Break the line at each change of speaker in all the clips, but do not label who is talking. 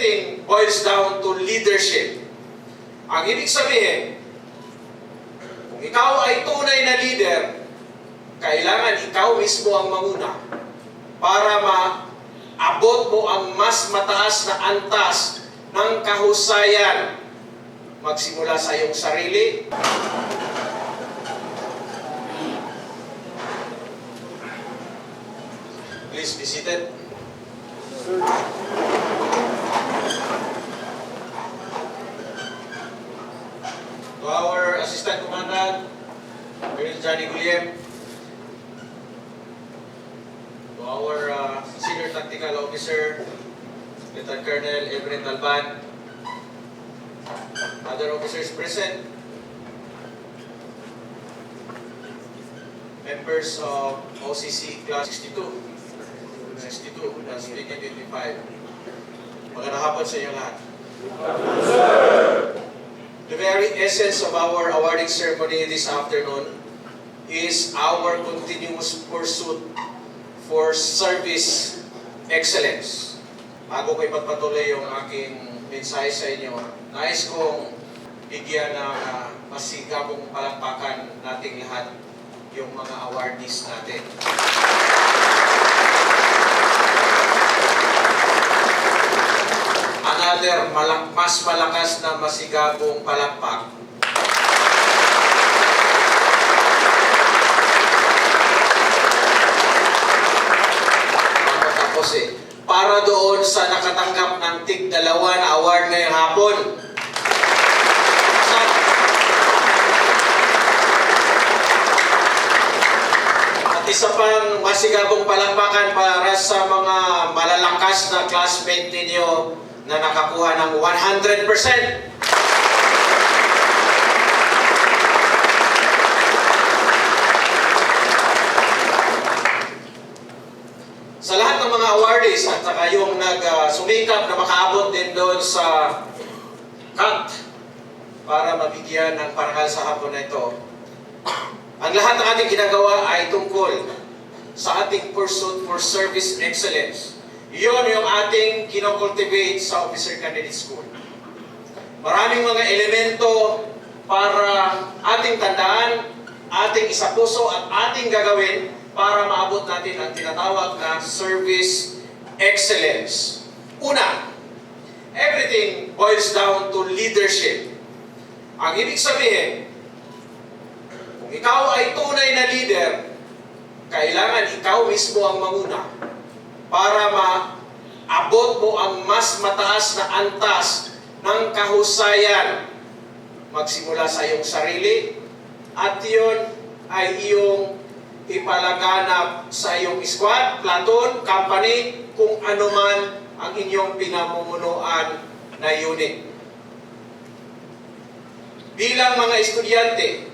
everything boils down to leadership. Ang ibig sabihin, kung ikaw ay tunay na leader, kailangan ikaw mismo ang manguna para maabot mo ang mas mataas na antas ng kahusayan. Magsimula sa iyong sarili, Please be seated. To our Assistant Commandant, Colonel Johnny Guillem. To our uh, Senior Tactical Officer, Lieutenant Colonel Everett Alban. Other officers present. Members of OCC Class 62. 62, that's 2025. Magandang hapon sa inyo lahat. The very essence of our awarding ceremony this afternoon is our continuous pursuit for service excellence. Bago ko ipagpatuloy yung aking mensahe sa inyo, nais kong bigyan ng uh, masigabong palakpakan nating lahat yung mga awardees natin. Another malak mas malakas na masigabong palakpak Eh. Para doon sa nakatanggap ng tig dalawa award ngayong hapon. At isa pang masigabong palakpakan para sa mga malalakas na classmate ninyo na nakakuha ng 100%. Sa lahat awardees at saka yung nag-sumikap na makaabot din doon sa cut para mabigyan ng parangal sa hapon na ito, ang lahat ng ating ginagawa ay tungkol sa ating pursuit for service excellence. Iyon yung ating kinocultivate sa Officer Candidate School. Maraming mga elemento para ating tandaan, ating isapuso at ating gagawin para maabot natin ang tinatawag na service excellence. Una, everything boils down to leadership. Ang ibig sabihin, kung ikaw ay tunay na leader, kailangan ikaw mismo ang manguna para maabot mo ang mas mataas na antas ng kahusayan. Magsimula sa iyong sarili at yun ay iyong ipalaganap sa iyong squad, platoon, company, kung ano man ang inyong pinamumunuan na unit. Bilang mga estudyante,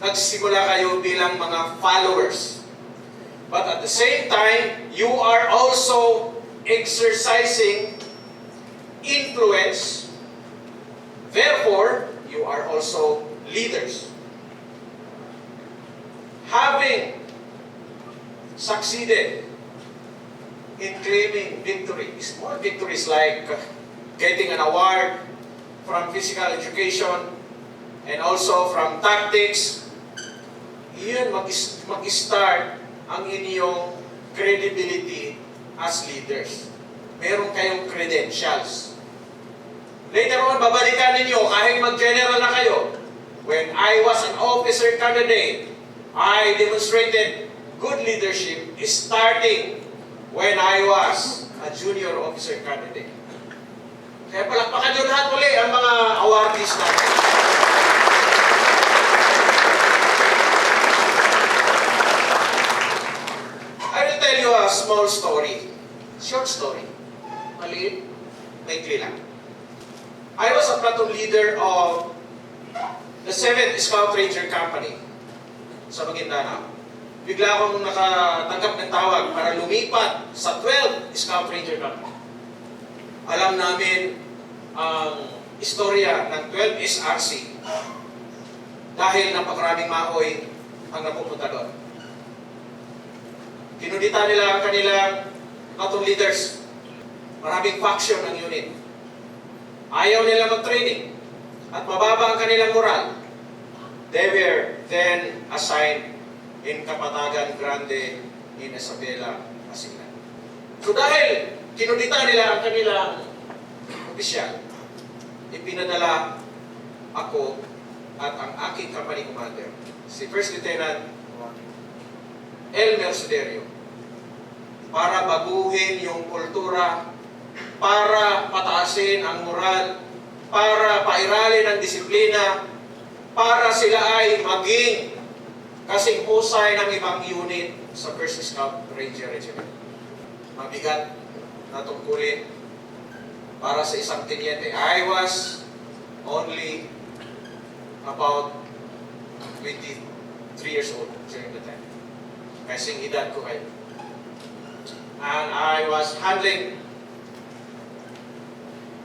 nagsimula kayo bilang mga followers. But at the same time, you are also exercising influence. Therefore, you are also leaders. Having succeeded in claiming victory, small victories like getting an award from physical education and also from tactics, iyon mag- mag-start ang inyong credibility as leaders. Meron kayong credentials. Later on, babalikan ninyo kahit mag-general na kayo. When I was an officer candidate, I demonstrated good leadership starting when I was a junior officer candidate. Kaya palakpakan nyo lahat muli ang mga awardees natin. I will tell you a small story. Short story. Maliit. Maikli lang. I was a platoon leader of the 7th Scout Ranger Company sa Maguindanao. Bigla akong nakatanggap ng tawag para lumipat sa 12th Scout Ranger Company. Alam namin ang istorya ng 12 SRC dahil napakaraming maoy ang napupunta doon. Kinudita nila ang kanilang platoon leaders. Maraming faction ng unit. Ayaw nila mag-training. At mababa ang kanilang moral. They were then assigned in Kapatagan Grande in Isabela, Asilan. So dahil kinudita nila ang kanilang opisyal, ipinadala ako at ang aking company commander, si First Lieutenant Elmer Suderio, para baguhin yung kultura, para pataasin ang moral, para pairalin ang disiplina, para sila ay maging kasing husay ng ibang unit sa First Scout Ranger Regiment. Mabigat na tungkulin para sa isang tinyente. I was only about 23 years old during the time. Kasing edad ko kayo. And I was handling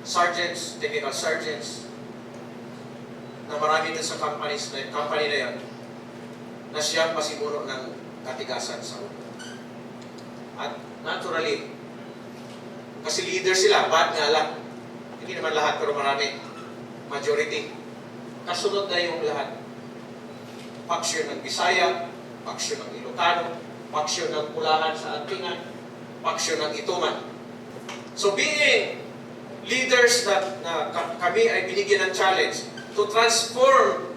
sergeants, technical sergeants, na marami din sa companies na, company na yan, na siyang pasiguro ng katigasan sa ulo. At naturally, kasi leader sila, bad nga lang. Hindi naman lahat, pero marami. Majority. Kasunod na yung lahat. Paksyon ng Bisaya, paksyon ng Ilocano, paksyon ng Pulahan sa Antingan, paksyon ng Ituman. So being leaders that na ka- kami ay binigyan ng challenge to transform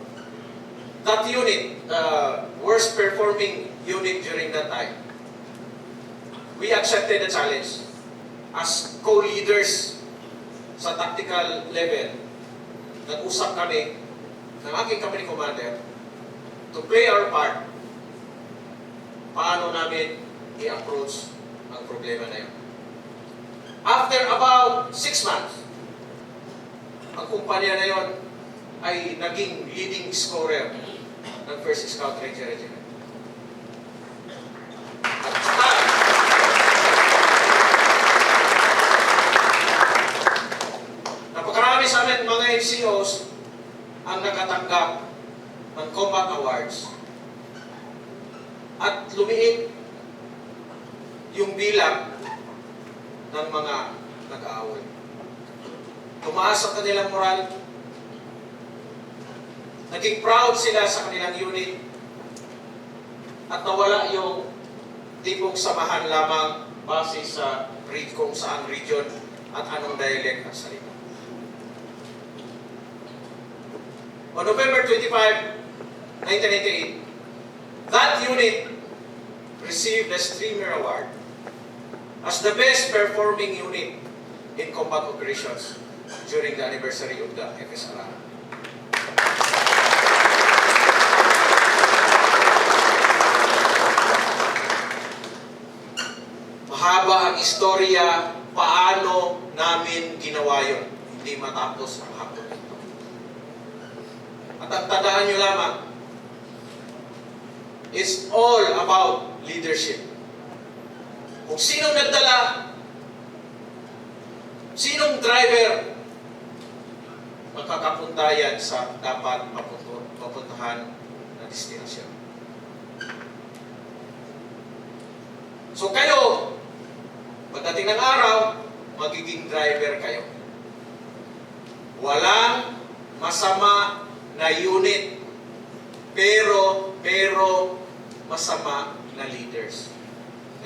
that unit, the worst performing unit during that time. We accepted the challenge as co-leaders sa tactical level. Nag-usap kami ng aking company commander to play our part paano namin i-approach ang problema na yun. After about six months, ang kumpanya na yon ay naging leading scorer ng First Scout Ranger Regiment. Napakarami sa amin mga NCOs ang nakatanggap ng Combat Awards at lumiit yung bilang ng mga nag-aaway. Tumaas ang kanilang moral. Naging proud sila sa kanilang unit. At nawala yung tipong samahan lamang base sa read kung saang region at anong dialect ang salita. On November 25, 1998, that unit received the Streamer Award as the best performing unit in combat operations during the anniversary of the FSRA. Ang istorya paano namin ginawa yun. Hindi matapos ang hapon. At ang tandaan nyo lamang, it's all about leadership. Kung sinong nagdala, sinong driver, makakapunta yan sa dapat mapuntahan na destinasyon. So kayo, pagdating ng araw, magiging driver kayo. Walang masama na unit, pero, pero masama na leaders.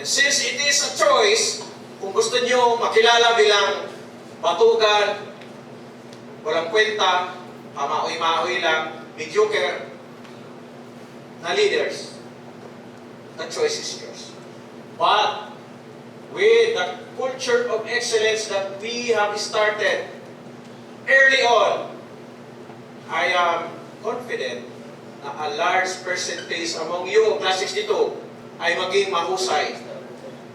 And since it is a choice, kung gusto nyo makilala bilang batugan, walang kwenta, pamaoy-maoy lang, mediocre na leaders, the choice is yours. But with the culture of excellence that we have started early on, I am confident na a large percentage among you, Class 62, ay maging mahusay.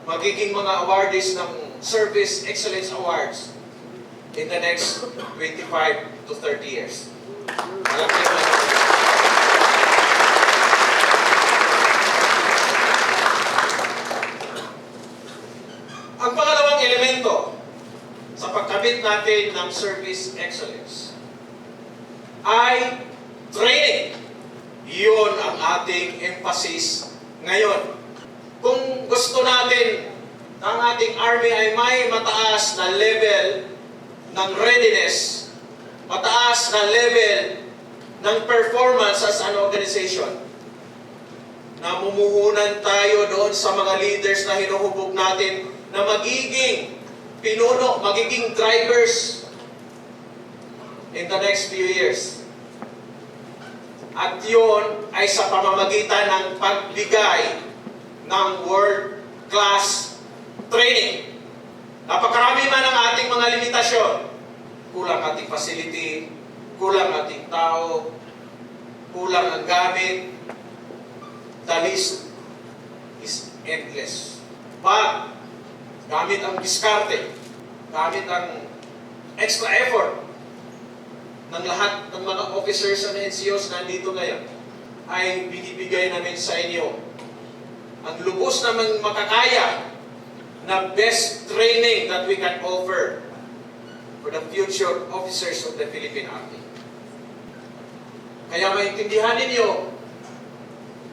Magiging mga awardees ng Service Excellence Awards in the next 25 to 30 years. Malaki na. Ang elemento sa pagkabit natin ng service excellence ay training. Iyon ang ating emphasis ngayon. Kung gusto natin na ang ating Army ay may mataas na level ng readiness, mataas na level ng performance as an organization. Namumuhunan tayo doon sa mga leaders na hinuhubog natin na magiging pinuno, magiging drivers in the next few years. At yun ay sa pamamagitan ng pagbigay ng world-class training. Napakarami man ang ating mga limitasyon. Kulang ating facility, kulang ating tao, kulang ang gamit. The list is endless. But, gamit ang diskarte, gamit ang extra effort ng lahat ng mga officers and NCOs na nandito ngayon, ay binibigay namin sa inyo ang lubos namang makakaya na best training that we can offer for the future officers of the Philippine Army. Kaya maintindihan ninyo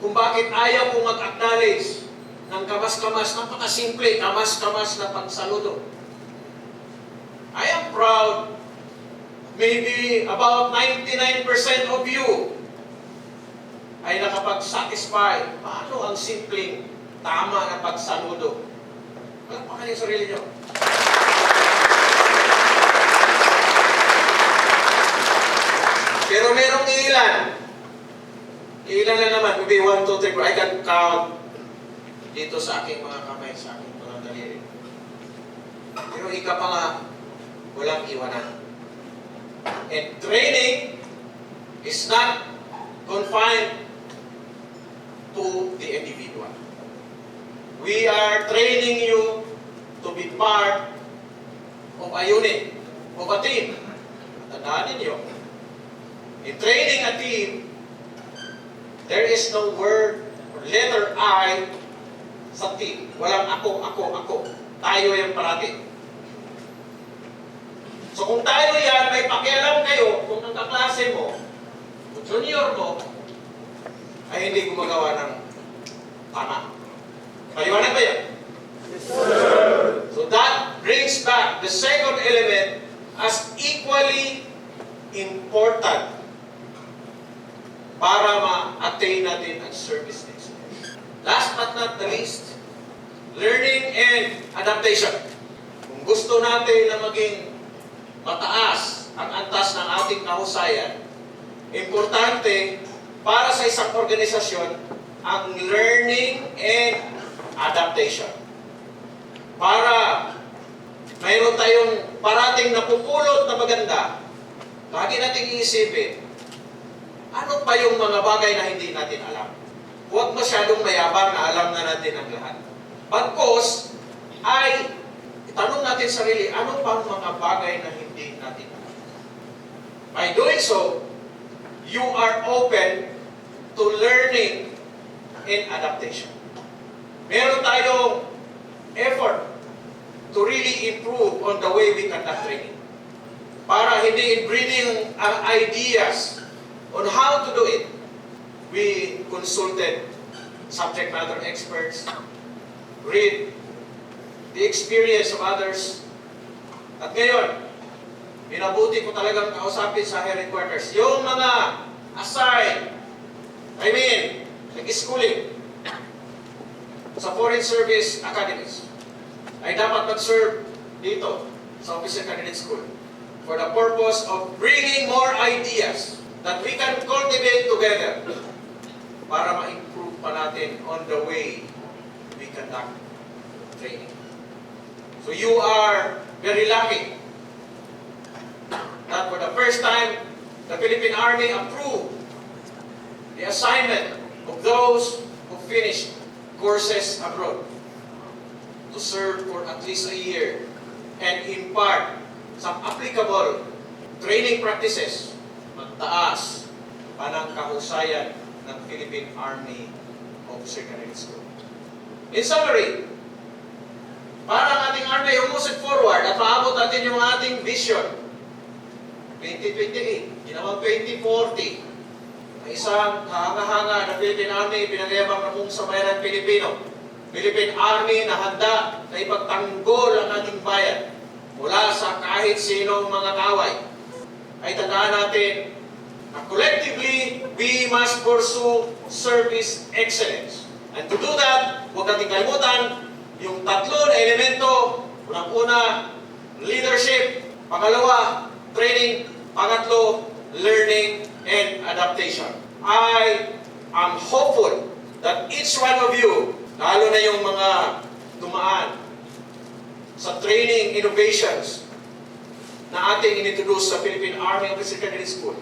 kung bakit ayaw ko mag-acknowledge ng kamas-kamas, napakasimple, kamas-kamas na pagsaludo. I am proud, maybe about 99% of you ay nakapag-satisfy. Paano ang simpleng tama na pagsaludo? Palakpakan yung sarili nyo. Pero merong ilan. Ilan na naman. Maybe 1, 2, 3, 4. I can count dito sa aking mga kamay, sa aking mga daliri. Pero ika pa nga, walang iwanan. And training is not confined to the individual. We are training you to be part of a unit, of a team. Tandaan ninyo, in training a team, there is no word or letter I sa team. Walang ako, ako, ako. Tayo yan parati. So kung tayo yan, may pakialam kayo kung ang kaklase mo, kung junior mo, ay hindi gumagawa ng tama. Paliwanag ba yan? So that brings back the second element as equally important para ma-attain natin ang service excellence. Last but not the least, learning and adaptation. Kung gusto natin na maging mataas ang antas ng ating kahusayan, importante para sa isang organisasyon ang learning and adaptation. Para mayroon tayong parating napupulot na maganda, lagi nating iisipin, ano pa yung mga bagay na hindi natin alam? Huwag masyadong mayabang na alam na natin ang lahat. Pagkos ay itanong natin sarili, ano pang mga bagay na hindi natin? By doing so, you are open to learning and adaptation. Meron tayong effort to really improve on the way we conduct training. Para hindi inbreeding ang ideas on how to do it, we consulted subject matter experts, read the experience of others, at ngayon, minabuti ko talagang kausapin sa headquarters. Yung mga assigned, I mean, nag-schooling sa foreign service academies, ay dapat mag-serve dito sa Officer Candidate School for the purpose of bringing more ideas that we can cultivate together para ma-improve pa natin on the way conduct training. So you are very lucky that for the first time, the Philippine Army approved the assignment of those who finished courses abroad to serve for at least a year and impart some applicable training practices magtaas pa ng kahusayan ng Philippine Army Officer Candidate School. In summary, para ang ating Army ay umusad forward at maabot natin yung ating vision. 2028, ginawang 2040, ang isang kahanga-hanga na Philippine Army, pinagayabang na mong samayan Pilipino. Philippine Army na handa na ipagtanggol ang ating bayan mula sa kahit sinong mga kaway, ay tandaan natin na collectively, we must pursue service excellence. And to do that, huwag natin kalimutan yung tatlo na elemento. Unang-una, leadership. Pangalawa, training. Pangatlo, learning and adaptation. I am hopeful that each one of you, lalo na yung mga dumaan sa training innovations na ating inintroduce sa Philippine Army of Secondary School,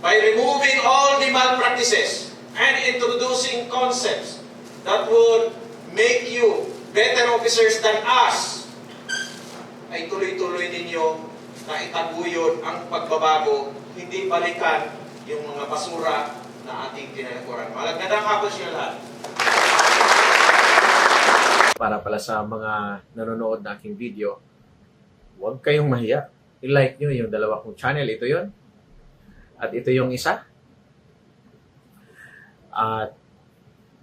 by removing all the malpractices and introducing concepts that would make you better officers than us, ay tuloy-tuloy ninyo na itaguyod ang pagbabago, hindi balikan yung mga basura na ating tinalakuran. Malagandang hapon siya lahat.
para pala sa mga nanonood na aking video, huwag kayong mahiya. I-like nyo yung dalawa kong channel. Ito yon At ito yung isa. At